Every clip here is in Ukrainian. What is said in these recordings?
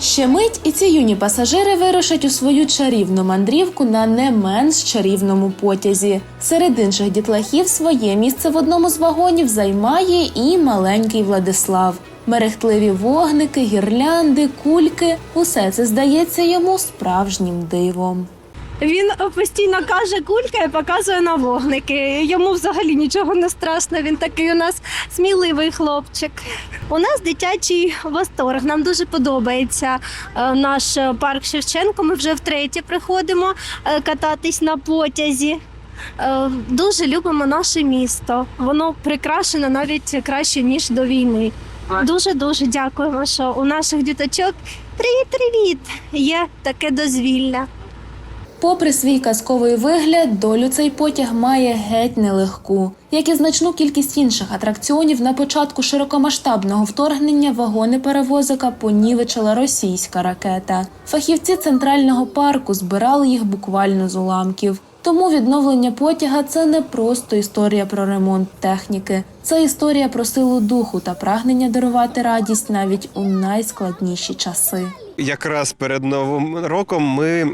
Ще мить, і ці юні пасажири вирушать у свою чарівну мандрівку на не менш чарівному потязі. Серед інших дітлахів своє місце в одному з вагонів займає і маленький Владислав. Мерехтливі вогники, гірлянди, кульки усе це здається йому справжнім дивом. Він постійно каже кулька і показує на вогники. Йому взагалі нічого не страшно. Він такий у нас сміливий хлопчик. У нас дитячий восторг. Нам дуже подобається е, наш парк Шевченко. Ми вже втретє приходимо е, кататись на потязі. Е, Дуже любимо наше місто. Воно прикрашено навіть краще ніж до війни. Дуже дуже дякуємо, що у наших діточок привіт-привіт! Є таке дозвілля. Попри свій казковий вигляд, долю цей потяг має геть нелегку. Як і значну кількість інших атракціонів, на початку широкомасштабного вторгнення вагони перевозика понівечила російська ракета. Фахівці центрального парку збирали їх буквально з уламків. Тому відновлення потяга це не просто історія про ремонт техніки, це історія про силу духу та прагнення дарувати радість навіть у найскладніші часи. Якраз перед новим роком ми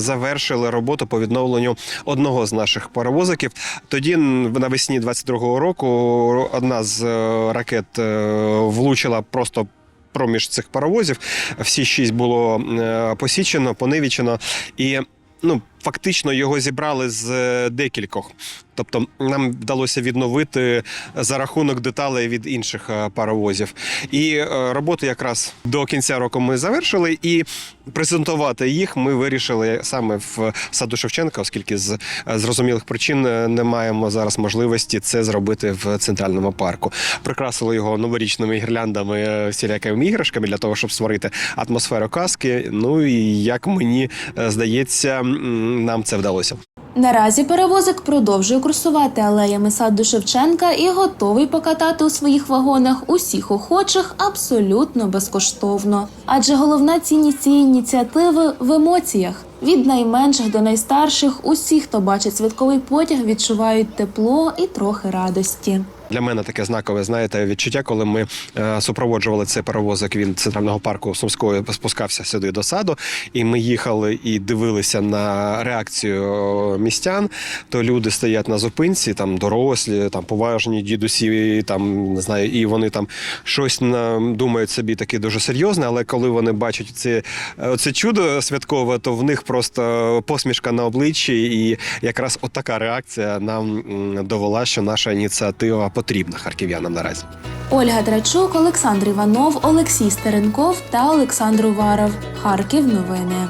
завершили роботу по відновленню одного з наших паровозиків. Тоді навесні 22-го року одна з е, ракет е, влучила просто. Проміж цих паровозів всі шість було е, посічено, понивічено, і ну фактично його зібрали з е, декількох. Тобто нам вдалося відновити за рахунок деталей від інших е, паровозів. І е, роботу якраз до кінця року ми завершили, і презентувати їх ми вирішили саме в саду Шевченка, оскільки з зрозумілих причин не маємо зараз можливості це зробити в центральному парку. Прикрасили його новорічними гірляндами, всілякими іграшками для того, щоб створити атмосферу казки. Ну і як мені здається, нам це вдалося. Наразі перевозик продовжує курсувати алеями саду Шевченка і готовий покатати у своїх вагонах усіх охочих абсолютно безкоштовно. Адже головна цінність цієї ініціативи в емоціях. Від найменших до найстарших, усі, хто бачить святковий потяг, відчувають тепло і трохи радості. Для мене таке знакове, знаєте, відчуття, коли ми е, супроводжували цей паровозик від центрального парку Сумської, спускався сюди до саду, і ми їхали і дивилися на реакцію е, містян. То люди стоять на зупинці, там дорослі, там поважні дідусі, там не знаю, і вони там щось думають собі таке дуже серйозне. Але коли вони бачать це, е, це чудо святкове, то в них просто посмішка на обличчі, і якраз от така реакція нам довела, що наша ініціатива потрібна харків'янам наразі. Ольга Драчук, Олександр Іванов, Олексій Стеренков та Олександр Уваров. Харків новини.